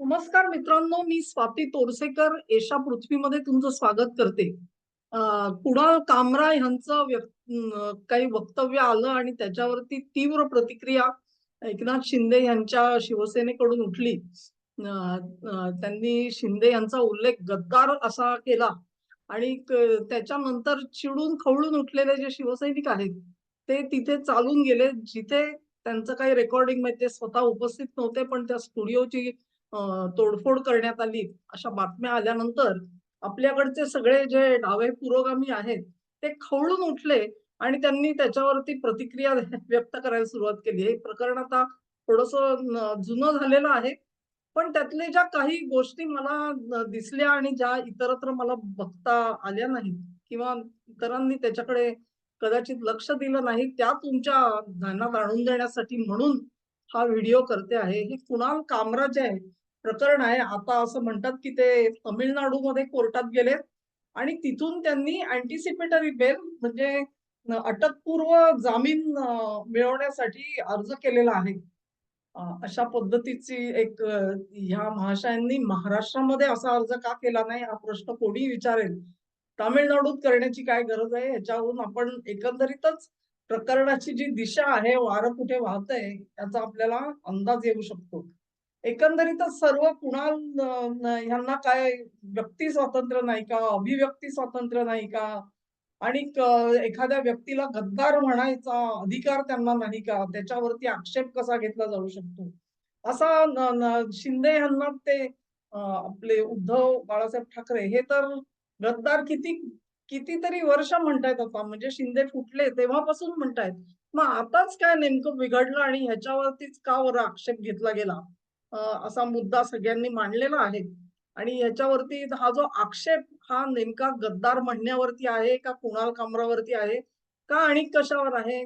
नमस्कार मित्रांनो मी स्वाती तोरसेकर. एशा पृथ्वीमध्ये तुमचं स्वागत करते. कुणाल कामरा यांचं काही वक्तव्य आलं आणि त्याच्यावरती तीव्र प्रतिक्रिया एकनाथ शिंदे यांच्या शिवसेनेकडून उठली. त्यांनी शिंदे यांचा उल्लेख गद्दार असा केला आणि त्याच्यानंतर चिडून खवळून उठलेले जे शिवसैनिक आहेत ते तिथे चालून गेले. जिथे त्यांचं काही रेकॉर्डिंग म्हणजे ते स्वतः उपस्थित नव्हते पण त्या स्टुडिओची तोडफोड करण्यात आली. अशा बातम्या आल्यानंतर आपल्याकडचे सगळे जे डावे पुरोगामी आहेत ते खवळून उठले आणि त्यांनी त्याच्यावरती प्रतिक्रिया व्यक्त करायला सुरुवात केली. हे प्रकरण आता थोडस जुनं झालेलं आहे. पण त्यातले ज्या काही गोष्टी मला दिसल्या आणि ज्या इतरत्र मला बघता आल्या नाहीत किंवा इतरांनी त्याच्याकडे कदाचित लक्ष दिलं नाही त्या तुमच्या ध्यानात आणून देण्यासाठी म्हणून हा व्हिडिओ करते आहे. हे कुणाल कामराज आहे प्रकरण आहे. आता असं म्हणतात की ते तमिळनाडूमध्ये कोर्टात गेलेत आणि तिथून त्यांनी अँटिसिपेटरी बेल म्हणजे अटकपूर्व जामीन मिळवण्यासाठी अर्ज केलेला आहे. अशा पद्धतीची एक ह्या महाशयांनी महाराष्ट्रामध्ये असा अर्ज का केला नाही हा प्रश्न कोणी विचारेल. तामिळनाडूत करण्याची काय गरज आहे याच्यावरून आपण एकंदरीतच प्रकरणाची जी दिशा आहे वारं कुठे वाहतंय याचा आपल्याला अंदाज येऊ शकतो. एकंदरीतच सर्व कुणाल यांना ह्यांना काय व्यक्ती स्वातंत्र्य नाही का अभिव्यक्ती स्वातंत्र्य नाही का? आणि एखाद्या व्यक्तीला गद्दार म्हणायचा अधिकार त्यांना नाही का? त्याच्यावरती आक्षेप कसा घेतला जाऊ शकतो? असा शिंदे यांना ते आपले उद्धव बाळासाहेब ठाकरे हे तर गद्दार किती कितीतरी वर्ष म्हणतायत आता. म्हणजे शिंदे फुटले तेव्हापासून म्हणतायत. मग आताच काय नेमकं बिघडलं आणि ह्याच्यावरतीच का वर आक्षेप घेतला गेला? असा मुद्दा सगळ्यांनी मांडलेला आहे. आणि याच्यावरती हा जो आक्षेप हा नेमका गद्दार म्हणण्यावरती आहे का कुणाल कामरावरती आहे? का आणि कशावर आहे?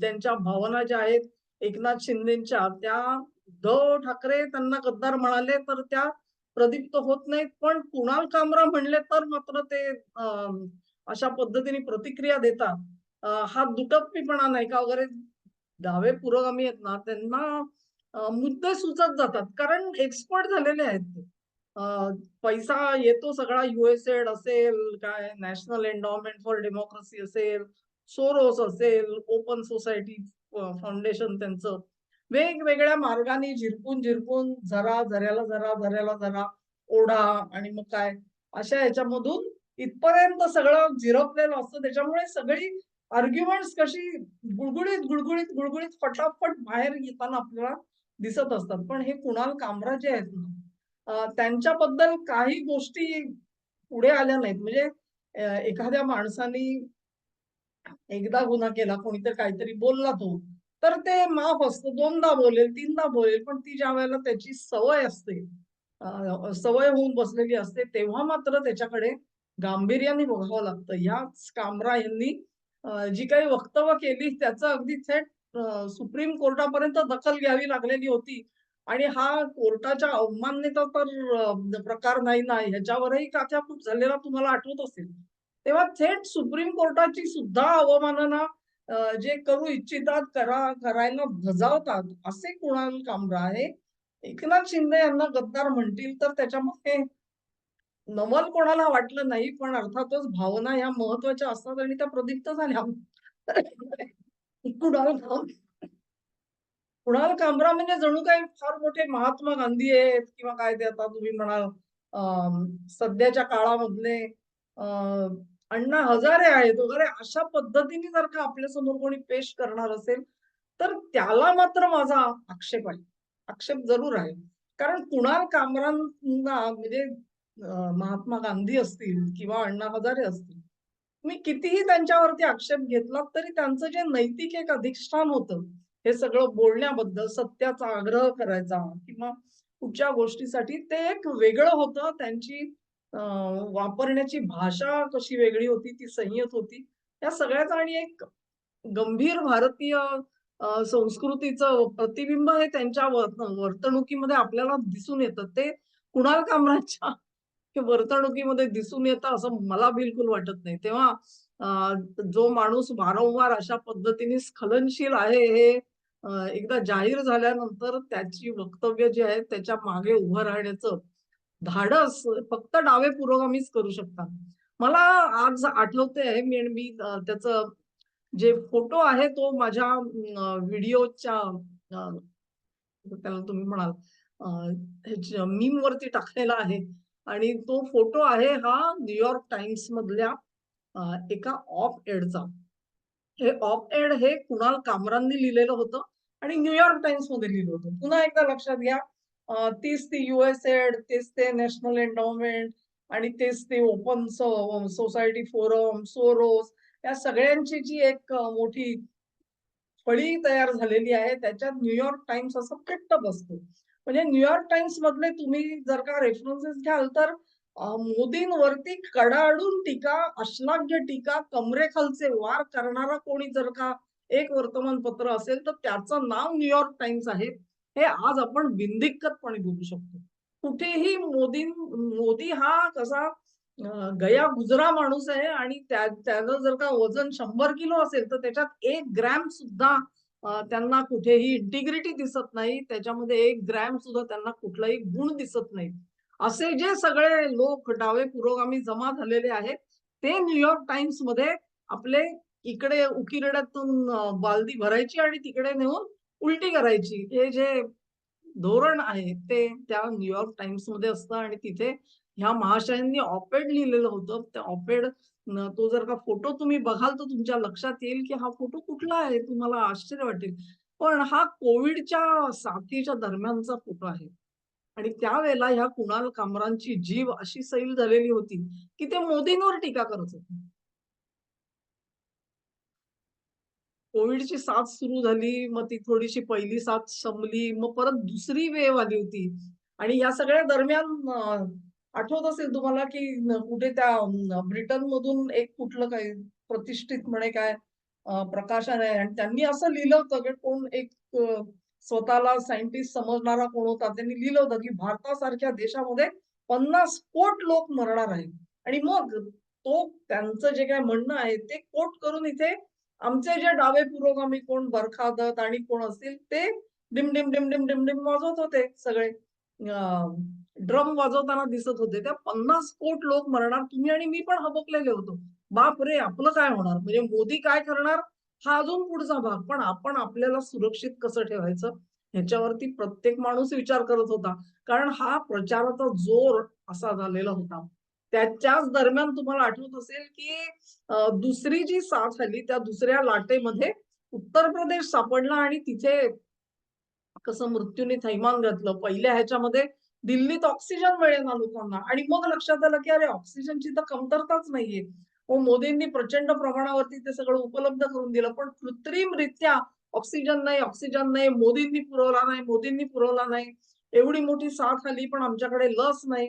त्यांच्या भावना ज्या आहेत एकनाथ शिंदेच्या त्या उद्धव ठाकरे त्यांना गद्दार म्हणाले तर त्या प्रदीप्त होत नाहीत. पण कुणाल कामरा म्हणले तर मात्र ते अशा पद्धतीने प्रतिक्रिया देतात. हा दुटप्पीपणा नाही का वगैरे? डावे पुरोगामी आहेत ना त्यांना मुद्दे सुचत जातात. कारण एक्सपर्ट झालेले आहेत ते. पैसा येतो सगळा युएसएड असेल काय नॅशनल एन्डॉमेंट फॉर डेमोक्रेसी असेल सोरोस असेल ओपन सोसायटी फाउंडेशन त्यांचं. वेगवेगळ्या मार्गाने झिरपून झिरपून जरा झऱ्याला जरा झऱ्याला जरा ओढा आणि मग काय? अशा ह्याच्यामधून इथपर्यंत सगळं झिरपलेलं असतं. त्याच्यामुळे सगळी आर्ग्युमेंट्स कशी गुळगुळीत गुळगुळीत गुळगुळीत फटाफट बाहेर येताना आपल्याला दिसत असतात. पण हे कुणाल कामरा जे आहेत ना त्यांच्याबद्दल काही गोष्टी पुढे आल्या नाहीत. म्हणजे एखाद्या माणसाने एकदा गुन्हा केला कोणीतरी काहीतरी बोलला तो तर ते माफ असतं. दोनदा बोलेल तीनदा बोलेल पण ती ज्या वेळेला त्याची सवय असते सवय होऊन बसलेली असते तेव्हा मात्र त्याच्याकडे गांभीर्याने बघावं लागतं. याच कामरा यांनी जी काही वक्तव्य केली त्याचं अगदी थेट सुप्रीम कोर्टापर्यंत दखल घ्यावी लागलेली होती. आणि हा कोर्टाच्या अवमान्यता तर प्रकार नाही ना ह्याच्यावरही काथ्याकूट झालेला तुम्हाला आठवत असेल. तेव्हा थेट सुप्रीम कोर्टाची सुद्धा अवमानना जे करू इच्छितात करा करायला धजावतात असे कुणाल कामरा आहे? एकनाथ शिंदे यांना गद्दार म्हणतील तर त्याच्यामध्ये नवल कोणाला वाटलं नाही पण अर्थातच भावना ह्या महत्त्वाच्या असतात आणि त्या प्रदीप्त झाल्या. कुणाल काम कुणाल कामरा म्हणजे जणू काही फार मोठे महात्मा गांधी आहेत किंवा काय ते आता तुम्ही म्हणाल सध्याच्या काळामधले अण्णा हजारे आहेत वगैरे अशा पद्धतीने जर का आपल्यासमोर कोणी पेश करणार असेल तर त्याला मात्र माझा आक्षेप आहे. आक्षेप जरूर आहे. कारण कुणाल कामरांना म्हणजे महात्मा गांधी असतील किंवा अण्णा हजारे असतील मी कितीही त्यांच्यावरती आक्षेप घेतला तरी त्यांचं जे नैतिक एक अधिष्ठान होतं हे सगळं बोलण्याबद्दल सत्याचा आग्रह करायचा किंवा कुठच्या गोष्टीसाठी ते एक वेगळं होतं त्यांची वापरण्याची भाषा कशी वेगळी होती ती संयत होती. या सगळ्याचा आणि एक गंभीर भारतीय संस्कृतीचं प्रतिबिंब हे त्यांच्या वर्तणुकीमध्ये आपल्याला दिसून येतं. ते कुणाल कामराच्या वर्तणुकीमध्ये दिसून येतं असं मला बिलकुल वाटत नाही तेव्हा जो माणूस वारंवार अशा पद्धतीने स्खलनशील आहे हे एकदा जाहीर झाल्यानंतर त्याची वक्तव्य जी आहेत त्याच्यामागे उभं राहण्याचं धाडस फक्त डावे पुरोगामीच करू शकतात. मला आज आठवते आहे मी मी त्याच त्याचं जे फोटो आहे तो माझ्या व्हिडिओच्या त्याला तुम्ही म्हणाल मीम वरती टाकलेला आहे आणि तो फोटो आहे हा न्यूयॉर्क टाइम्स मधल्या एका ऑफ एडचा. हे ऑफ एड हे कुणाल कामरांनी लिहिलेलं होतं आणि न्यूयॉर्क टाइम्समध्ये लिहिलं होतं. पुन्हा एकदा लक्षात घ्या तीच ती युएस एड, तेच ते नॅशनल एंडोमेंट आणि तेच ते ओपन सोसायटी फोरम, सोरोस या सगळ्यांची जी एक मोठी फळी तयार झालेली आहे त्याच्यात न्यूयॉर्क टाइम्स असं फिट्ट बसतो. म्हणजे न्यूयॉर्क टाइम्स मधले तुम्ही जर का रेफरन्सेस घ्याल तर मोदींवरती कडाडून टीका, अश्लाघ्य टीका, कमरेखालचे वार करणारा कोणी जर का एक वर्तमानपत्र असेल तर त्याचं नाव न्यूयॉर्क टाइम्स आहे. हे आज आपण बिनदिक्कतपणे बोलू शकतो. कुठेही मोदी मोदी हा कसा गया-गुजरा माणूस आहे आणि त्या त्याचं जर का वजन शंभर किलो असेल तर त्याच्यात एक ग्रॅम सुद्धा त्यांना कुठेही इंटिग्रिटी दिसत नाही. त्याच्यामध्ये एक ग्रॅम सुद्धा त्यांना कुठलाही गुण दिसत नाही. असे जे सगळे लोक डावे पुरोगामी जमा झालेले आहेत, ते न्यूयॉर्क टाइम्समध्ये आपले इकडे उकिरड्यातून बालदी भरायची आणि तिकडे नेऊन उलटी करायची. हे जे धोरण आहे ते त्या न्यूयॉर्क टाइम्समध्ये असतं आणि तिथे ह्या महाशयांनी ऑपेड लिहिलेलं होतं. ते ऑपेड तो जर का फोटो तुम्ही बघाल तर तुमच्या लक्षात येईल, की हा फोटो कुठला आहे? तुम्हाला आश्चर्य वाटेल. पण हा कोविडच्या साथीच्या दरम्यानचा फोटो आहे. आणि त्यावेळेला ह्या कुणाल कामरांची जीभ अशी सैल झालेली होती, की ते मोदींवर टीका करत होते. कोविडची साथ सुरू झाली, मग ती थोडीशी पहिली साथ संपली मग परत दुसरी वेव आली होती आणि या सगळ्या दरम्यान आठवत असेल तुम्हाला, की कुठे त्या ब्रिटन मधून एक कुठलं काही प्रतिष्ठित म्हणे काय प्रकाशन आहे आणि त्यांनी असं लिहिलं होतं, की कोण एक स्वतःला सायंटिस्ट समजणारा कोण होता, त्यांनी लिहिलं होतं, की भारतासारख्या देशामध्ये 50 कोट लोक मरणार आहेत आणि मग तो त्यांचं जे काय म्हणणं आहे ते कोट करून इथे आमचे जे डावे पुरोगामी कोण बरखा आणि कोण असतील ते डिम, डिम, डिम, डिम, डिम, डिम वाजवत होते सगळे. ड्रम वाजवताना दिसत होते. त्या 50 कोट लोक मरणार. तुम्ही आणि मी पण हबकलेले होतो. बापरे! आपलं काय होणार? म्हणजे मोदी काय करणार? हा अजून पुढचा भाग. पण आपण आपल्याला सुरक्षित कसं ठेवायचं ह्याच्यावरती प्रत्येक माणूस विचार करत होता. कारण हा प्रचाराचा जोर असा झालेला होता. त्याच्याच दरम्यान तुम्हाला आठवत असेल, की दुसरी जी साथ आली त्या दुसऱ्या लाटेमध्ये उत्तर प्रदेश सापडला आणि तिथे कसं मृत्यूने थैमान घातलं. पहिल्या ह्याच्यामध्ये दिल्लीत ऑक्सिजन मिळेना लोकांना आणि मग लक्षात आलं, की अरे ऑक्सिजनची तर कमतरताच नाहीये. मग मोदींनी प्रचंड प्रमाणावरती ते सगळं उपलब्ध करून दिलं. पण कृत्रिमरित्या ऑक्सिजन नाही, ऑक्सिजन नाही, मोदींनी पुरवला नाही, मोदींनी पुरवला नाही. एवढी मोठी साथ आली, पण आमच्याकडे लस नाही.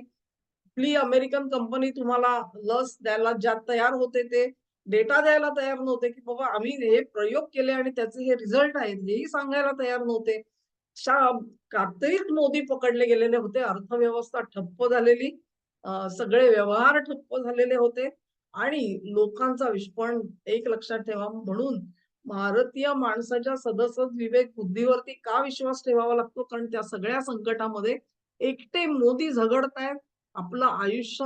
प्ली अमेरिकन कंपनी तुम्हाला लस द्यायला ज्यात तयार होते ते डेटा द्यायला तयार नव्हते, की बाबा आम्ही हे प्रयोग केले आणि त्याचे हे रिझल्ट आहेत, हेही सांगायला तयार नव्हते. कात्रिक मोदी पकडले गेलेले होते. अर्थव्यवस्था ठप्प झालेली. सगळे व्यवहार ठप्प झालेले होते आणि लोकांचा विश एक लक्षात ठेवा म्हणून भारतीय माणसाच्या सदसद विवेक बुद्धीवरती का विश्वास ठेवावा लागतो? कारण त्या सगळ्या संकटामध्ये एकटे मोदी झगडतायत. आपलं आयुष्य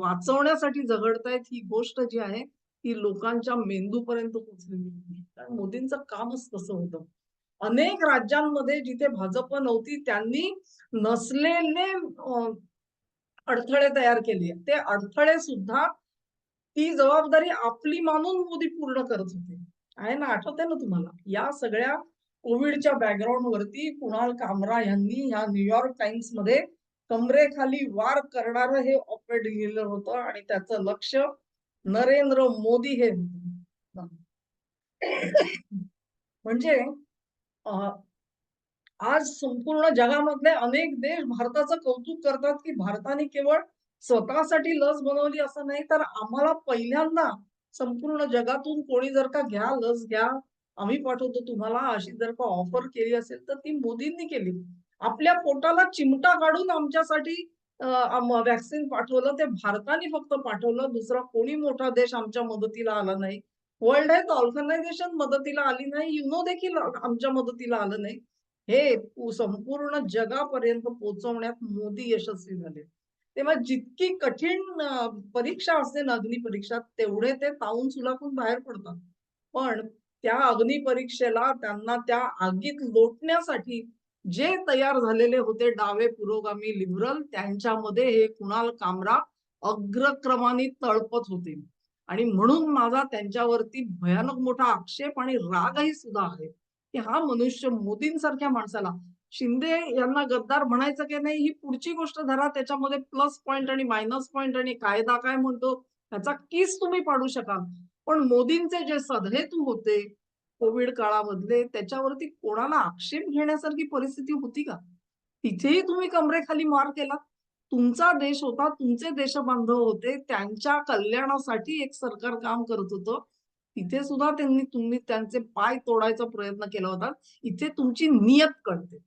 वाचवण्यासाठी झगडतायत ही गोष्ट जी आहे, ती लोकांच्या मेंदूपर्यंत पोहोचलेली कारण मोदींचं कामच तसं होतं. अनेक राज्यांमध्ये जिथे भाजप नव्हती त्यांनी नसलेले अडथळे तयार केले. ते अडथळे सुद्धा ती जबाबदारी आपली मानून मोदी पूर्ण करत होते. आहे ना, आठवते ना तुम्हाला? या सगळ्या कोविडच्या बॅकग्राऊंड वरती कुणाल कामरा यांनी ह्या न्यूयॉर्क टाइम्समध्ये कमरेखाली वार करणारं हे ऑपरेट लिहिलं होतं आणि त्याचं लक्ष नरेंद्र मोदी हे म्हणजे आज संपूर्ण जगामधले अनेक देश भारताचं कौतुक करतात, की भारताने केवळ स्वतःसाठी लस बनवली असं नाही, तर आम्हाला पहिल्यांदा संपूर्ण जगातून कोणी जर का घ्या, लस घ्या, आम्ही पाठवतो तुम्हाला, अशी जर का ऑफर केली असेल, तर ती मोदींनी केली. आपल्या पोटाला चिमटा काढून आमच्यासाठी व्हॅक्सिन पाठवलं. ते भारताने फक्त पाठवलं. दुसरा कोणी मोठा देश आमच्या मदतीला आला नाही. वर्ल्ड हेल्थ ऑर्गनायझेशन मदतीला आली नाही युनो देखील आमच्या मदतीला आलं नाही. हे संपूर्ण जगापर्यंत पोहोचवण्यात मोदी यशस्वी झाले. तेव्हा जितकी कठीण परीक्षा असते ना अग्नी परीक्षा तेवढे ते ताऊन सुलाखून बाहेर पडतात. पण त्या अग्नी परीक्षेला त्यांना त्या आगीत लोटण्यासाठी जे तयार झालेले होते डावे पुरोगामी लिबरल त्यांच्यामध्ये हे कुणाल कामरा अग्रक्रमाने तळपत होते. आणि म्हणून माझा त्यांच्यावरती भयानक मोठा आक्षेप आणि रागही सुद्धा आहे की हा मनुष्य मोदींसारख्या माणसाला शिंदे यांना गद्दार म्हणायचं की नाही ही पुढची गोष्ट धरा त्याच्यामध्ये प्लस पॉइंट आणि मायनस पॉइंट आणि कायदा काय म्हणतो त्याचा किस तुम्ही पाडू शकाल. पण मोदींचे जे सदहेतू होते कोविड काळामधले त्याच्यावरती कोणाला आक्षेप घेण्यासारखी परिस्थिती होती का? तिथेही तुम्ही कमरेखाली मार केला तुमचा देश होता तुमचे देशबांधव होते त्यांच्या कल्याणासाठी एक सरकार काम करत होतं. तिथे सुद्धा त्यांनी तुम्ही त्यांचे पाय तोडायचा प्रयत्न केला होता. इथे तुमची नियत कळते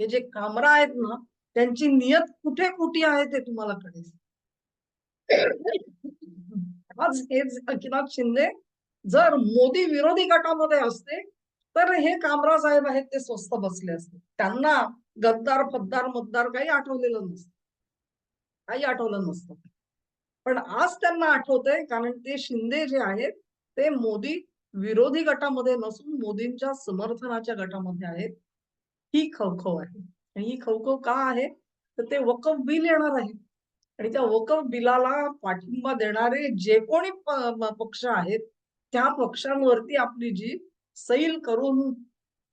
हे जे कामरा आहेत ना त्यांची नियत कुठे कुठे आहे ते तुम्हाला कळेल. आज हेच एकनाथ शिंदे जर मोदी विरोधी गटामध्ये असते तर हे कामरा साहेब आहेत ते स्वस्त बसले असते. त्यांना गद्दार फद्दार मतदार काही आठवलेलं नसतं. काही आठवलं नसतं. पण आज त्यांना आठवतंय कारण ते शिंदे जे आहेत ते मोदी विरोधी गटामध्ये नसून मोदींच्या समर्थनाच्या गटामध्ये आहेत. ही खवखव आहे. आणि ही खवखव का आहे? तर ते वकफ बिल येणार आहे. आणि त्या वकफ बिलाला पाठिंबा देणारे जे कोणी प- पक्ष आहेत त्या पक्षांवरती आपली जी सैल करून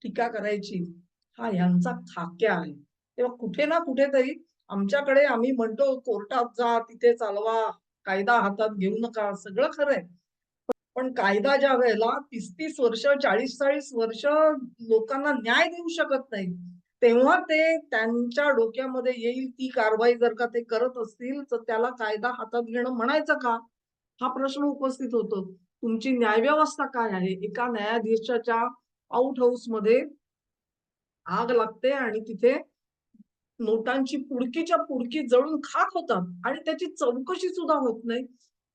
टीका करायची हा यांचा खाक्या आहे. तेव्हा कुठे ना कुठेतरी आमच्याकडे आम्ही म्हणतो कोर्टात जा तिथे चालवा कायदा हातात घेऊ नका. सगळं खरंय पण कायदा ज्या वेळेला तीस तीस वर्ष चाळीस चाळीस वर्ष लोकांना न्याय देऊ शकत नाही तेव्हा ते त्यांच्या डोक्यामध्ये येईल ती कारवाई जर का ते करत असतील तर त्याला कायदा हातात घेणं म्हणायचं का? हा प्रश्न उपस्थित होतो. तुमची न्यायव्यवस्था काय आहे? एका न्यायाधीशाच्या आउट हाऊसमध्ये आग लागते आणि तिथे नोटांची पुडकीच्या पुडकी जळून खाक होतात आणि त्याची चौकशी सुद्धा होत नाही.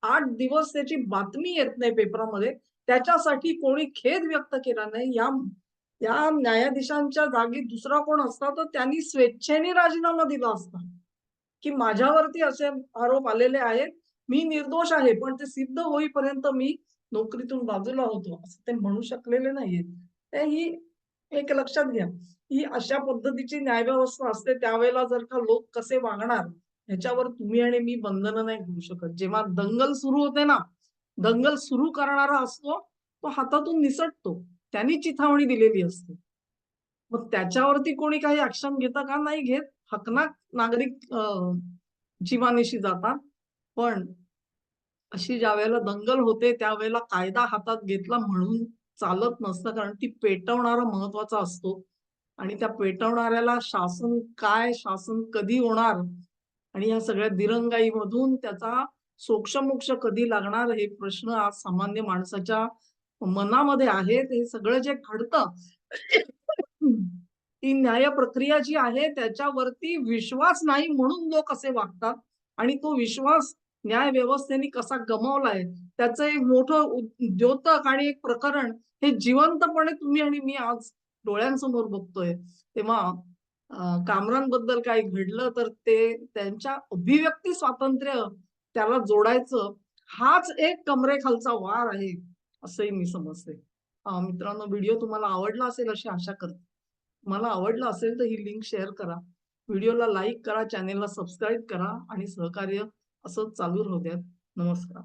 आठ दिवस त्याची बातमी येत नाही पेपरामध्ये. त्याच्यासाठी कोणी खेद व्यक्त केला नाही. या या न्यायाधीशांच्या जागी दुसरा कोण असता तर त्यांनी स्वेच्छेने राजीनामा दिला असता. की माझ्यावरती असे आरोप आलेले आहेत. मी निर्दोष आहे पण ते सिद्ध होईपर्यंत मी नोकरीतून बाजूला होतो. असं ते म्हणू शकलेले नाहीयेत. तर ही एक लक्षात घ्या. ही अशा पद्धतीची न्यायव्यवस्था असते त्यावेळेला जर का लोक कसे वागणार ह्याच्यावर तुम्ही आणि मी बंधन नाही घेऊ शकत. जेव्हा दंगल सुरू होते ना दंगल सुरू करणारा असतो तो हातातून निसटतो. त्यांनी चिथावणी दिलेली असते. मग त्याच्यावरती कोणी काही ऍक्शन घेतं का? नाही घेत. हकनाक नागरिक अं, जीवानिशी जातात. पण अशी ज्या वेळेला दंगल होते त्यावेळेला कायदा हातात घेतला म्हणून चालत नसतं कारण ती पेटवणारा महत्त्वाचा असतो. आणि त्या पेटवणाऱ्याला शासन काय शासन कधी होणार? आणि या सगळ्या दिरंगाईमधून त्याचा सोक्षमोक्ष कधी लागणार? हे प्रश्न आज सामान्य माणसाच्या मनामध्ये आहेत. हे सगळं जे घडतं ती न्याय प्रक्रिया जी आहे त्याच्यावरती विश्वास नाही म्हणून लोक असे वागतात. आणि तो विश्वास न्याय व्यवस्थेने कसा गमावलाय त्याचं एक मोठं द्योतक आणि एक प्रकरण हे जिवंतपणे तुम्ही आणि मी आज डोळ्यांसमोर बघतोय तेव्हा कामरांबद्दल काही घडलं तर ते त्यांच्या अभिव्यक्ती स्वातंत्र्य त्याला जोडायचं हाच एक कमरेखालचा वार आहे असंही मी समजते. मित्रांनो व्हिडिओ तुम्हाला आवडला असेल अशी आशा करते. मला आवडला असेल तर ही लिंक शेअर करा. व्हिडिओला लाईक करा चॅनेलला सबस्क्राईब करा आणि सहकार्य असंच चालू राहू द्यात. नमस्कार.